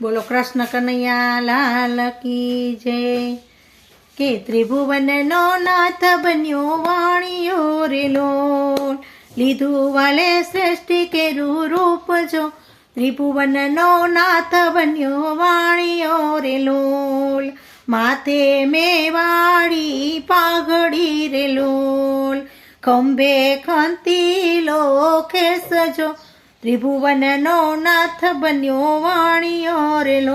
બોલો કૃષ્ણ કનૈયા લાલ કી જય. કે ત્રિભુવનનો નાથ બન્યો વાણીઓ રે લોલ. લીધું વાલે શ્રેષ્ઠ કેરું રૂપ જો. ત્રિભુવનનો નાથ બન્યો વાણીઓ રે લોલ. માથે મેવાડી પાઘડી રે લોલ. ખંભે ખંતીલો ખેસજો. ત્રિભુવનનો નાથ બન્યો વાણિયો રે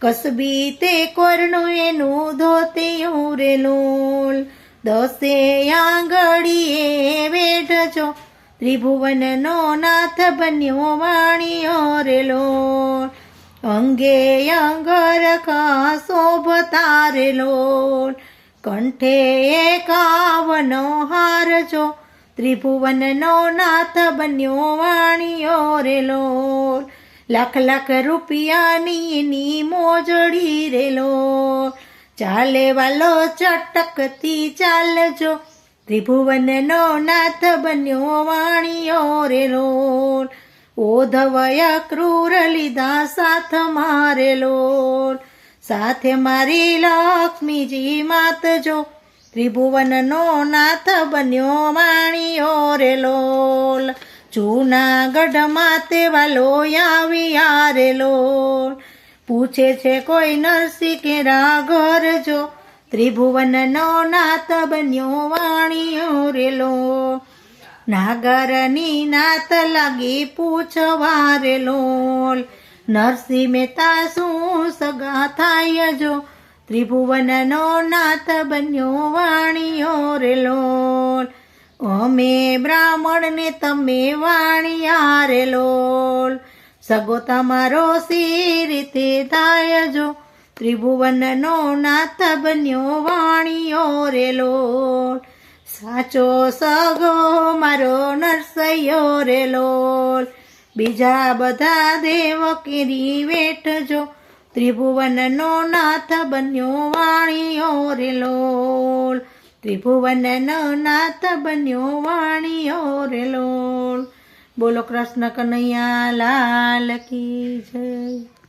કસબી તે કોરણું એનું ધોતિયું રે લોલ. દસે આંગળીએ વેઢજો. ત્રિભુવનનો નાથ બન્યો વાણિયો રે અંગે અંગરખા શોભતા રે લોલ. કંઠે કાવનો હારજો. ત્રિભુવનનો નાથ બન્યો વાણિયો રે લોલ. લાખ લાખ રૂપિયાની એની મોજડી રે લોલ. ચાલે વાલો ચટકતી ચાલજો. ત્રિભુવનનો નાથ બન્યો વાણિયો રે લોલ. ઓધવય ક્રૂર લીધા સાથ મારે સાથે મારી લક્ષ્મીજી માત જો ત્રિભુવનનો નાથ બન્યો માણીઓ રે લોલ. જૂનાગઢમાં તેવા આવ્યા રે લોલ. પૂછે છે કોઈ નરસિંહ કે ઘર જો ત્રિભુવનનો નાથ બન્યો વાણીઓ રે લોલ. નાગરની નાત લાગી પૂછવા રે લોલ. નરસિંહ મહેતા શું સગા થાય જો ત્રિભુવનનો નાથ બન્યો વાણીઓ રે લોલ અમે બ્રાહ્મણને તમે વાણિયા રે સગો તમારો સી રીતે થાય જો? ત્રિભુવનનો નાથ બન્યો વાણીઓ રેલોલ સાચો સગો મારો નરસૈયો રેલોલ બીજા બધા દેવ કેરી વેઠજો. ત્રિભુવનનો નાથ બન્યો વાણીઓ રે લોલ ત્રિભુવનનો નાથ બન્યો વાણીઓ રે લોલ બોલો કૃષ્ણ કનૈયા લાલ કી જય.